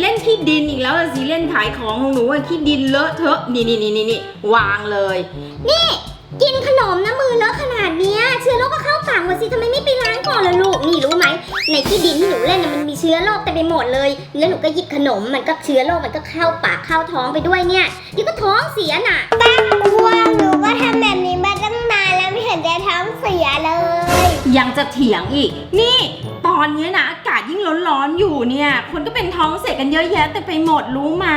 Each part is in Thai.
เล่นขายของของหนูอะขี้ดินเลอะเทอะนี่นี่นี่นี่นี่วางเลย นี่ กินขนมนะมือเลอะขนาดเนี้ยเชื้อโรคก็เข้าปากหมดสิทำไมไม่ไปล้างก่อนล่ะลูกนี่รู้ไหมในที่ดินที่หนูเล่นน่ะมันมีเชื้อโรคเต็มไปหมดเลย แล้วหนูก็หยิบขนมมันก็เชื้อโรคมันก็เข้าปากเข้าท้องไปด้วยเนี่ยเดี๋ยวก็ท้องเสียน่ะ ตั้งว่าหนูก็ทำแบบนี้มาตั้งนานแล้วไม่เห็นจะท้องเสียเลย ยังจะเถียงอีก นี่ ตอนเนี้ยนะอากาศยิ่งร้อนๆอยู่เนี่ย คนก็เป็นท้องเสียกันเยอะแยะแต่ไปหมดรู้ไหม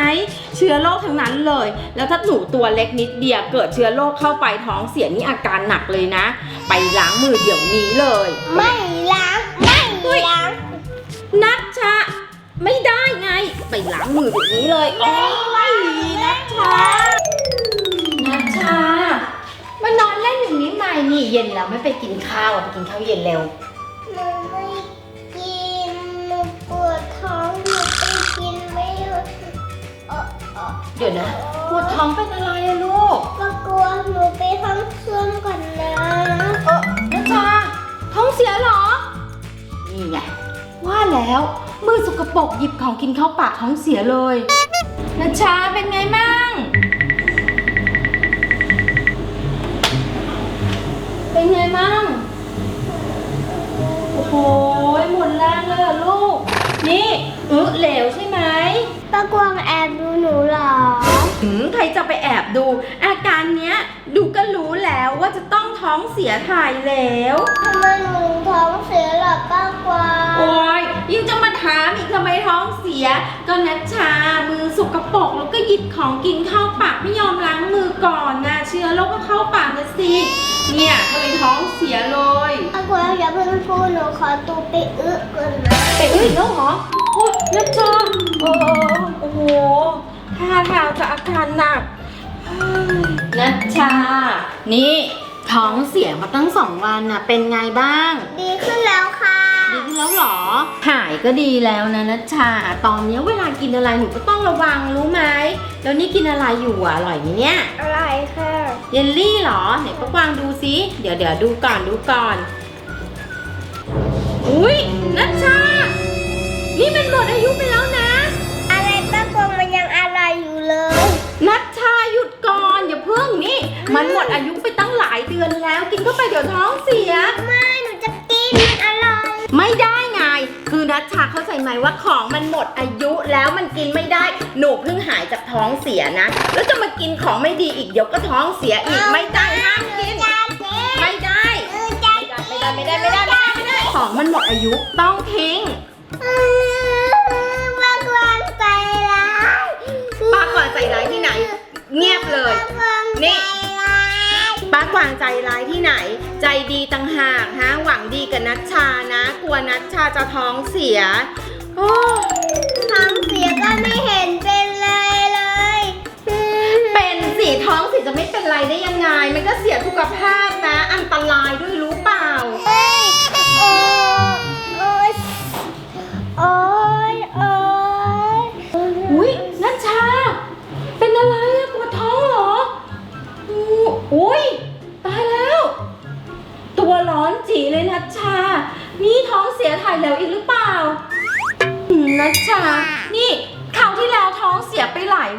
เชื้อโรคทั้งนั้นเลย แล้วถ้าหนูตัวเล็กนิดเดียวเกิดเชื้อโรคเข้าไปท้องเสียนี่อาการหนักเลยนะ ไปล้างมือเดี๋ยวนี้เลยไม่ล้างไม่ล้างนัชชาไม่ได้ไง ไปล้างมือเดี๋ยวนี้เลยโอ้ยนัชชา เย็นแล้วไม่ไปกินข้าวอะไปกินข้าวเย็นเร็วหนูไม่กินหนูปวดท้องหนูไปกินไม่หยุดเอ่อเอ่อเดี๋ยวนะปวดท้องเป็นอะไรอะลูกก็กลัวหนูไปห้องส้วมก่อนนะเออนัชชาท้องเสียเหรอ นี่ไงว่าแล้วมือสกปรกหยิบของกินเข้าปากท้องเสียเลยนัชชาเป็นไงมั่ง เป็นไงมั่ง โอ้โห หมดแรงเลยเหรอลูก นี่อึเหลวใช่ไหม ป้ากวางแอบดูหนูเหรอ หืมใครจะไปแอบดู อาการเนี้ย ดูก็รู้แล้วว่าจะต้องท้องเสียถ่ายแล้วทำไมหนูท้องเสียล่ะป้ากวางโอ้ยยังจะมาถามอีกทำไมท้องเสีย ก็นัชชา มือสกปรกแล้วก็หยิบของกินเข้าปากไม่ยอมล้างมือก่อนนะเชื้อโรคก็เข้าปากนะสิ อตัวไปอึก่อนนะไปอึอีกแล้วเหรอโอ้ยนัชชาโอ้โอ้โหท่าทางจะอาการหนักเฮ้ยนัชชา นี่ท้องเสียมาตั้งสองวันน่ะ เป็นไงบ้าง ดีขึ้นแล้วค่ะ ดีขึ้นแล้วเหรอ หายก็ดีแล้วนะนัชชา ตอนนี้เวลากินอะไรหนูก็ต้องระวังรู้ไหม แล้วนี่กินอะไรอยู่อะอร่อยไหมเนี่ย อะไรค่ะ เยลลี่เหรอไหนป้ากวางดูซิ เดี๋ยวเดี๋ยวดูก่อนดูก่อน อุ้ยนัชชา นี่มันหมดอายุไปแล้วนะ อะไรป้ากวางมันยังอะไรอยู่เลย นัชชาหยุดก่อนอย่าเพิ่งนี่ มันหมดอายุไปตั้งหลายเดือนแล้ว กินเข้าไปเดี๋ยวท้องเสีย ไม่หนูจะกินมันอร่อยไม่ได้ไง คือนัชชาเข้าใจไหมว่าของมันหมดอายุแล้วมันกินไม่ได้ หนูเพิ่งหายจากท้องเสียนะ แล้วจะมากินของไม่ดีอีกเดี๋ยวก็ท้องเสียอีกไม่ได้ห้ามกิน ไม่ได้ ไม่ได้ไม่ได้ไม่ได้ไม่ได้ไม่ได้ ของมันหมดอายุต้องทิ้งป้ากวางใจร้ายป้ากวางใจร้ายที่ไหน เงียบเลยป้ากวางนี่ใจร้ายป้ากวางใจร้ายที่ไหน ใจดีต่างหากฮะหวังดีกับนัชชานะ กลัวนัชชาจะท้องเสียโอ้ท้องเสียก็ไม่เห็นเป็นไรเลย เป็นสีท้องเสียจะไม่เป็นไรได้ยังไง มันก็เสียสุขภาพนะ อันตรายด้วยรู้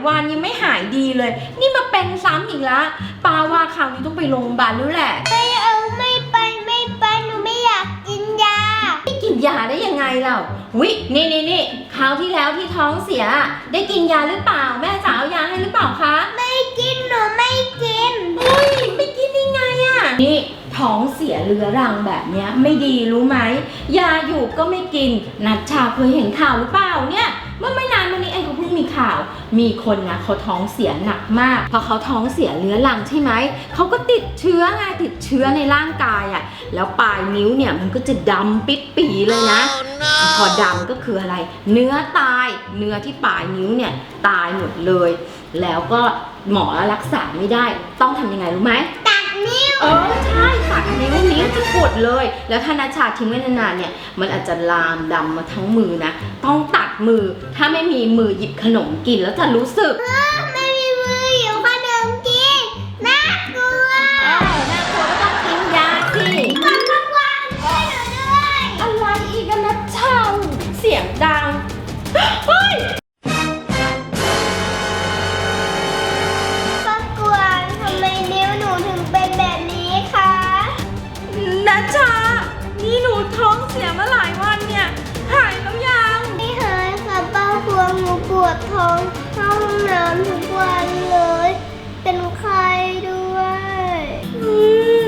วันยังไม่หายดีเลย นี่มาเป็นซ้ำอีกแล้วปาว่าคราวนี้ต้องไปโรงพยาบาลแล้วแหละ ไม่เอาไม่ไปไม่ไปหนูไม่อยากกินยา ไม่กินยาได้ยังไงเราวินี่นี่นี่คราวที่แล้วที่ท้องเสีย ได้กินยาหรือเปล่า แม่จ๋าเอายาให้หรือเปล่าคะไม่กินหนูไม่กิน เฮ้ยไม่กินได้ไงอะนี่ท้องเสียเรื้อรังแบบเนี้ยไม่ดีรู้ไหมยาอยู่ก็ไม่กิน นัชชาเคยเห็นข่าวหรือเปล่าเนี่ย เมื่อไม่นานมานี้เองก็เพิ่งมีข่าว มีคนนะเขาท้องเสียหนักมาก พอเขาท้องเสียเรื้อรังใช่ไหม เขาก็ติดเชื้อไงติดเชื้อในร่างกายอะแล้วปลายนิ้วเนี่ยมันก็จะดำปิดปีเลยนะ พอดำก็คืออะไร เนื้อตาย เนื้อที่ปลายนิ้วเนี่ยตายหมดเลย แล้วก็หมอรักษาไม่ได้ ต้องทำยังไงรู้ไหมตัดนิ้ว จะปวดเลย แล้วถ้านาชาทิ้งไว้นานๆเนี่ย มันอาจจะลามดำมาทั้งมือนะ ต้องตัดมือ ถ้าไม่มีมือหยิบขนมกินแล้วจะรู้สึก วดท้องเข้าห้องน้ำทุกวันเลย เป็นไข้ด้วยอืม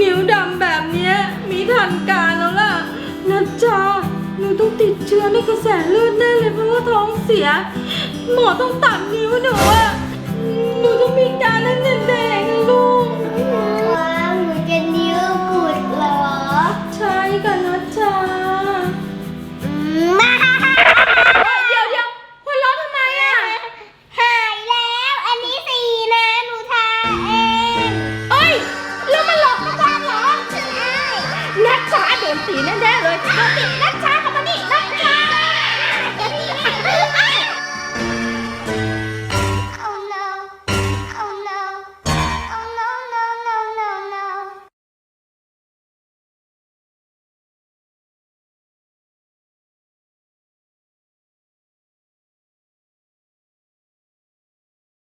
นิ้วดำแบบเนี้ยมีทันการแล้วล่ะนัดจาหนูต้องติดเชื้อในกระแสเลือดแน่เลยเพราะว่าท้องเสีย หมอต้องตัดนิ้วหนูอะหนูต้องมีการตั้งแต่เด็กนะลูกว้าวหนูจะนิ้วกุดเหรอ ใช่กันนัดจา สีแน่ๆเลยโดนสีนัด